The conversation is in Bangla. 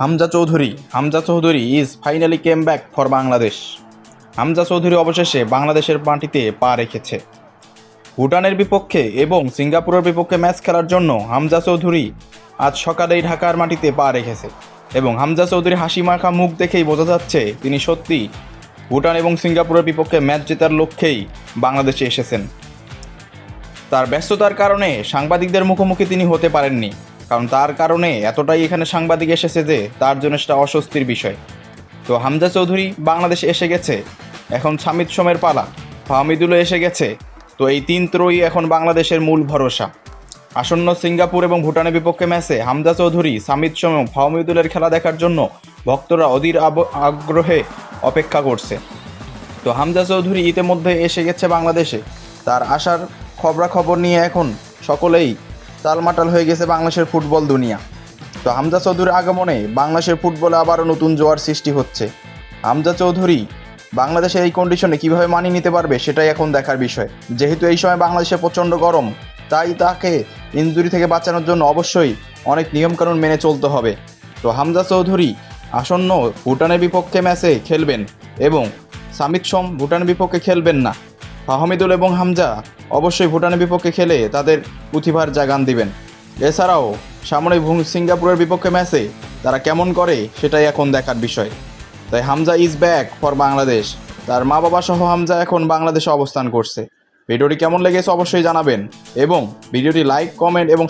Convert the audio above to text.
Hamza Chowdhury Hamza Chowdhury is finally came back for Bangladesh Hamza Chowdhury অবশেষে বাংলাদেশের মাটিতে পা রেখেছে। ভুটানের বিপক্ষে এবং সিঙ্গাপুরের বিপক্ষে ম্যাচ খেলার জন্য হামজা চৌধুরী আজ সকালেই ঢাকার মাটিতে পা রেখেছে এবং হামজা চৌধুরী হাসি মাখা মুখ দেখেই বোঝা যাচ্ছে তিনি সত্যি ভুটান এবং সিঙ্গাপুরের বিপক্ষে ম্যাচ জেতার লক্ষ্যেই বাংলাদেশে এসেছেন। তার ব্যস্ততার কারণে সাংবাদিকদের মুখোমুখি তিনি হতে পারেননি। কারণ তার কারণে এতটাই এখানে সাংবাদিক এসেছে যে তার জন্য সেটা অস্বস্তির বিষয়। তো হামজা চৌধুরী বাংলাদেশে এসে গেছে, এখন সামিদ সোমের পালা, ফাহমিদুলও এসে গেছে, তো এই তিন ত্রয়ী এখন বাংলাদেশের মূল ভরসা। আসন্ন সিঙ্গাপুর এবং ভুটানের বিপক্ষে ম্যাচে হামজা চৌধুরী সামিদ সোম এবং ফাহমিদুলের খেলা দেখার জন্য ভক্তরা অধীর আগ্রহে অপেক্ষা করছে। তো হামজা চৌধুরী ইতিমধ্যে এসে গেছে বাংলাদেশে। তার আসার খবরাখবর নিয়ে এখন সকলেই তালমাটাল হয়ে গেছে বাংলাদেশের ফুটবল দুনিয়া। তো হামজা চৌধুরীর আগমনে বাংলাদেশের ফুটবলে আবারও নতুন জোয়ার সৃষ্টি হচ্ছে। হামজা চৌধুরী বাংলাদেশের এই কন্ডিশনে কীভাবে মানিয়ে নিতে পারবে সেটাই এখন দেখার বিষয়। যেহেতু এই সময় বাংলাদেশে প্রচণ্ড গরম, তাই তাকে ইনজুরি থেকে বাঁচানোর জন্য অবশ্যই অনেক নিয়মকানুন মেনে চলতে হবে। তো হামজা চৌধুরী আসন্ন ভুটানের বিপক্ষে ম্যাচে খেলবেন এবং সামিত সোম ভুটানের বিপক্ষে খেলবেন না। ফাহমিদুল এবং হামজা অবশ্যই ভুটানের বিপক্ষে খেলে তাদের প্রতিভার জাগান দিবেন। এছাড়াও সামনে সিঙ্গাপুরের বিপক্ষে ম্যাচে তারা কেমন করে সেটাই এখন দেখার বিষয়। তাই Hamza is back for Bangladesh. তার মা বাবা সহ হামজা এখন বাংলাদেশে অবস্থান করছে। ভিডিওটি কেমন লেগেছে অবশ্যই জানাবেন এবং ভিডিওটি লাইক কমেন্ট এবং